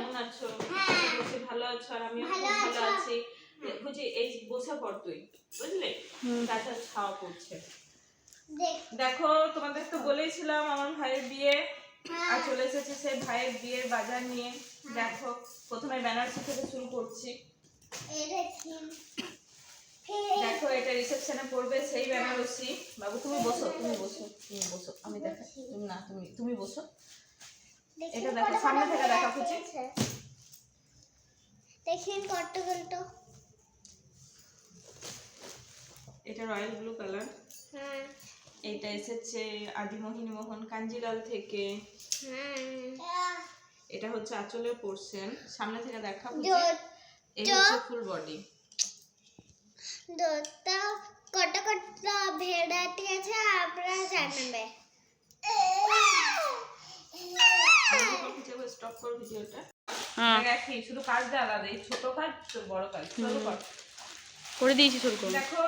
কেমন আছো? হ্যাঁ। করছি ভালো আছো আর আমিও খুব ভালো আছো? বুঝি এই বসে পড় তুই বুঝলি। চাচা ছাওয়া পড়ছে। দেখো। তোমাদের তো বলেইছিলাম আমার ভাইয়ের বিয়ে হ্যাঁ। আর চলে এসেছে সেই ভাইয়ের বিয়ের বাজার নিয়ে। দেখো প্রথমে বেনারসি থেকে শুরু করছি। দেখো এটা রিসেপশনে পড়বে সেই বেনারসি। বাবু তুমি বসো তুমি বসো তুমি বসো। আমি দেখা না তুমি তুমি বসো। এটা দেখো, সামনে থেকে দেখা। দেখেন এটা রয়্যাল ব্লু কালার। হ্যাঁ। এটা এসেছে আদিমোহিনী মোহন কাঞ্জিলাল থেকে। হ্যাঁ। এটা হচ্ছে আঁচলের পোর্শন সামনে থেকে দেখা দো- এই হচ্ছে ফুল বডি দোতা কত কত ভেড়াটি আছে আপনারা জানাবে। স্টপ করো ভিডিওটা হ্যাঁ শুধু কাজটা আলাদা এই ছোট কাজ বড় কাজ করে। দিয়েছি শুরু করুন দেখো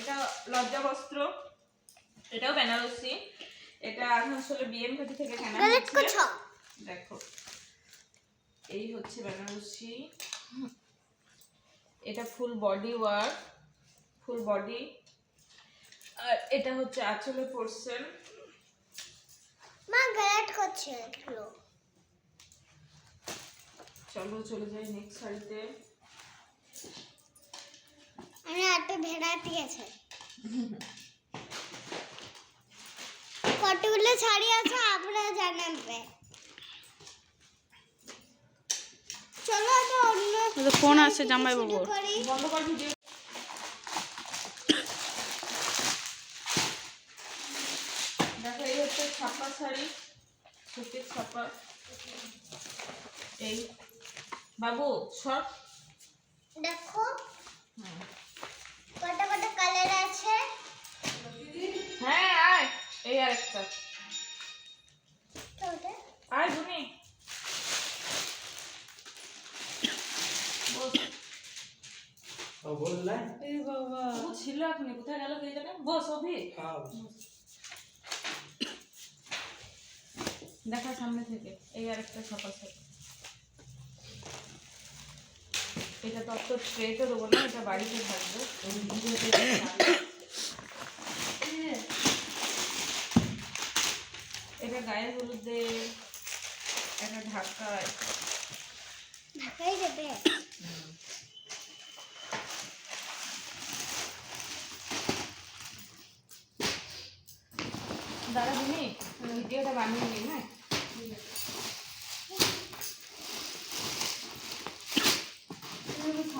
এটা লজ্জা বস্ত্র এটাও বেনারসি এটা আসলে বিএম ঘাটি থেকে কেনা গলত দেখো এই হচ্ছে বেনারসি এটা full body work full body. আর এটা হচ্ছে আঁচলের পোর্শন মা গলত করছে একটু চলো চলে যাই নেক্সট শাড়িতে আমি একটা ভেড়াটি আছে। কতগুলো শাড়ি আছে আপনারা জানাবে। চলো তো অন্য ফোন আসছে জামাই করি। বন্ধ কর ভিডিও ছাপা শাড়ি সুতির ছাপা। এই। বাবু সর দেখো। কত কত কালার আছে? হ্যাঁ আয়। এই আরেকটা। আয় বুনি বস। ও বললে? এই বাবা। ও ছিল এখনই। কোথায় গেল কে জানে? বস অভি। খাও দেখা সামনে থেকে এই আরেকটা সকাল শাড়ি এটা তো অত ট্রেতে দেবো না এটা বাড়িতে থাকবে। দেখাবো। এটা গায়ে হলুদে একটা ঢাকায় ঢাকাই দেবে? দাঁড়া দিনি ভিডিওটা বানিয়ে নিই হ্যাঁ না দুষ্টু না দুষ্টু করে দেখি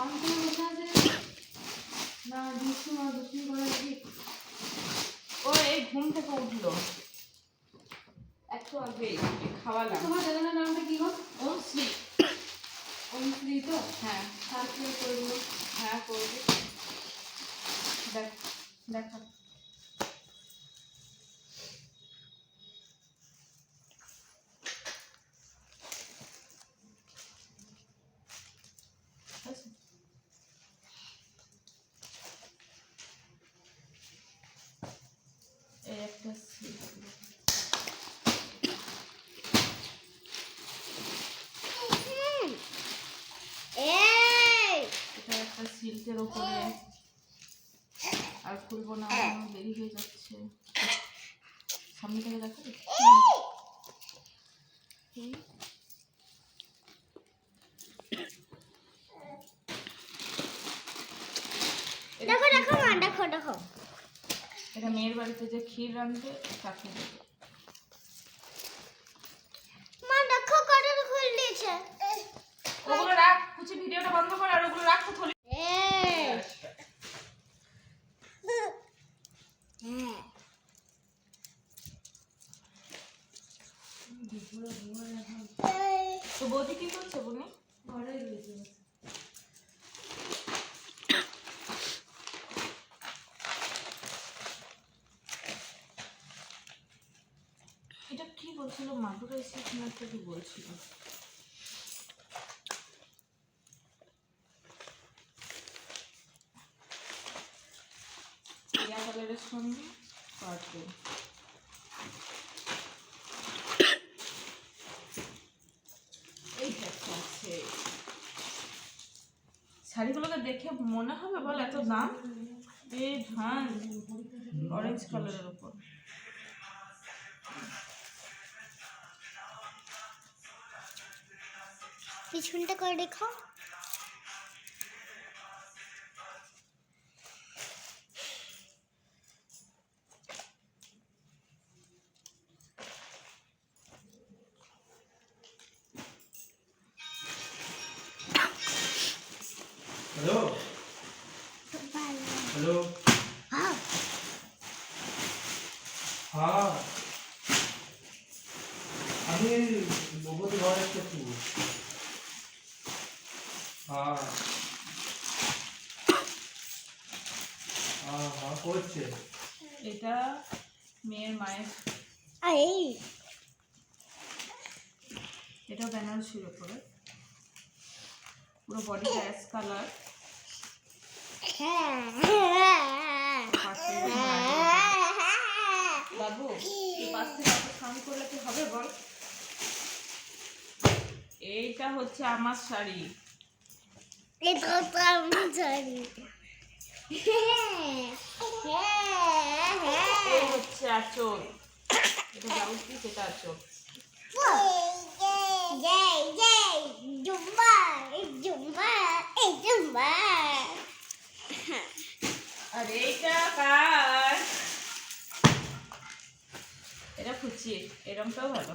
ও এই ঘুম থেকে উঠল। একটু আগে খাওয়ালাম। তোমার দাদার নামটা কি গো? ও শ্রী অনুশ্রী তো? হ্যাঁ। সাবস্ক্রাইব করে হ্যাঁ করবি। দেখ দেখা আচ্ছা। এই একটা সিল এই এটা একটা সিল্কের ওপরে। আর খুলবো না দেরি হয়ে যাচ্ছে। সামনে থেকে দেখো দেখো দেখো মা দেখো দেখো। এটা মেয়ের বাড়িতে যে ক্ষীর রাঁধবে তাকে দেবে মা দেখো কত খুল দিয়েছে ওগুলো রাখ কুচি ভিডিওটা বন্ধ কর আর ওগুলো রাখ তো থলি এই হ্যাঁ তো বৌদি কি করছে বনি ঘরে রয়েছে এটা কি বলছিল? মাদুরা এসে একটা কি বলছিল? কালারের সঙ্গে পার্পল সেই শাড়িগুলোকে দেখে মনে হবে বল এত দাম? এই ধান অরেঞ্জ কালারের উপর। পিছনটা করে দেখো আমি বহুত ঘর একটা তু হ্যাঁ হ্যাঁ হ্যাঁ করছে? এটা মেয়ের মায়ের। এই এটা বেনারসির উপরে। পুরো বডিটা অ্যাশ কালার হ্যাঁ। বাবু পাশ থেকে এত করলে কি হবে বল? এইটা হচ্ছে আমার শাড়ি। এটা তো আমি জানি এই হচ্ছে আঁচল। এটা ব্লাউজ পিস এটা আঁচল। Yay, yay, Zumba, Zumba, Zumba. আর এইটা কার? এটা ফুচিয়ে এই ভালো।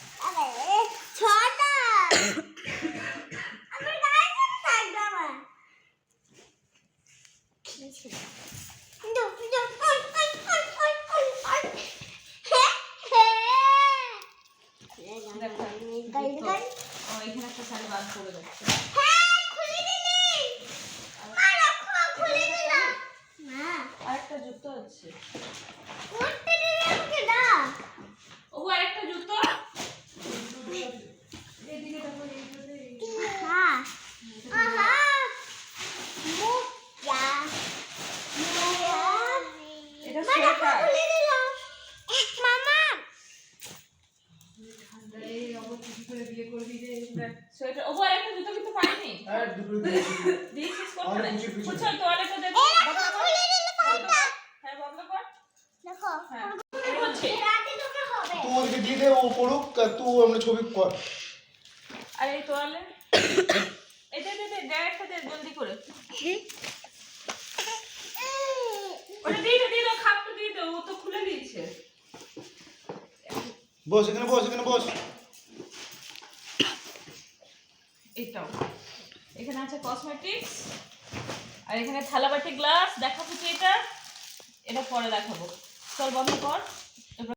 মেমো একটা ফোন রাখবে একটু দেখছি কীভাবে সাজাতে হবে এখন একটু শীত আর নাকি ওই ইয়ে করব না ওবে হ্যাঁ। ওই নৌকা টোকা কিছু বানাবো না শাড়ি নষ্ট হয়ে যাবে বল। আরে ছোটা আমি গাইতে থাকব আমার দেখো, গাই গাই ও এখানে একটা শাড়ি বাদ করে যাচ্ছে হ্যাঁ খুলে দিলি আর রাখো খুলে দিলাম না আর একটা জুতো আছে উঠতে দিলি আমাকে না ও আরেকটা জুতো হ্যাঁ আহা মুয়া মুয়া এটা মা রাখো সোয়েটার খুলে দিলাম মামা সোয়েটার ও আরেকটা জুতো কিন্তু পাইনি আর দুটো দিয়েছি দিয়েছিস করতে অনেক নাই কিছু পিছনে। বুঝছ তোয়ালেটা দেখ এই রাখো খুলে দিলে পাউডার হ্যাঁ বন্ধ কর দেখো হ্যাঁ কি হচ্ছে রাতে তোকে হবে তোমাদেরকে দিয়ে দে ও পড়ুক তুই আমরা ছবি কর আর এই তোয়ালে এই দে দে দে দে একটা দে জলদি করে ওটা দিয়ে দে দিয়ে দে ও তো খুলে বস এখানে বস এখানে বস। এটাও। এখানে আছে কসমেটিক্স আর এখানে থালাবাটি গ্লাস দেখাবো কি এটা। এটা পরে দেখাবো। চল বন্ধ কর।